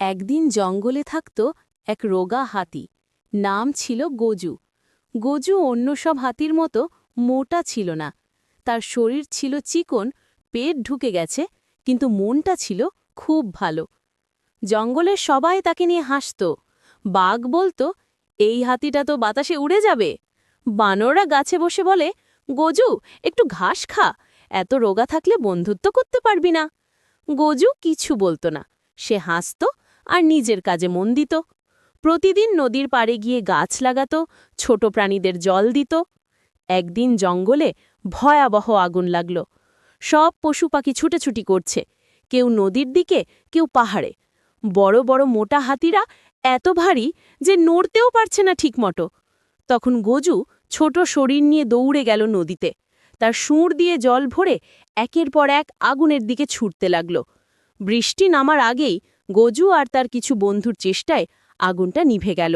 একদিন জঙ্গলে থাকত এক রোগা হাতি। নাম ছিল গজু। গজু অন্য সব হাতির মতো মোটা ছিল না। তার শরীর ছিল চিকন, পেট ঢুকে গেছে, কিন্তু মনটা ছিল খুব ভালো। জঙ্গলের সবাই তাকে নিয়ে হাসত। বাঘ বলতো, এই হাতিটা তো বাতাসে উড়ে যাবে। বানররা গাছে বসে বলে, গজু, একটু ঘাস খা। এত রোগা থাকলে বন্ধুত্ব করতে পারবি না। গজু কিছু বলতো না। সে হাসত আর নিজের কাজে মন দিত। প্রতিদিন নদীর পাড়ে গিয়ে গাছ লাগাত, ছোট প্রাণীদের জল দিত। একদিন জঙ্গলে ভয়াবহ আগুন লাগল। সব পশু পাখি ছুটেছুটি করছে। কেউ নদীর দিকে, কেউ পাহাড়ে। বড় বড় মোটা হাতিরা এত ভারী যে নড়তেও পারছে না ঠিকমতো। তখন গজু ছোট শরীর নিয়ে দৌড়ে গেল নদীতে। তার সুর দিয়ে জল ভরে একের পর এক আগুনের দিকে ছুটতে লাগল। বৃষ্টি নামার আগেই গজু আর তার কিছু বন্ধুর চেষ্টায় আগুনটা নিভে গেল।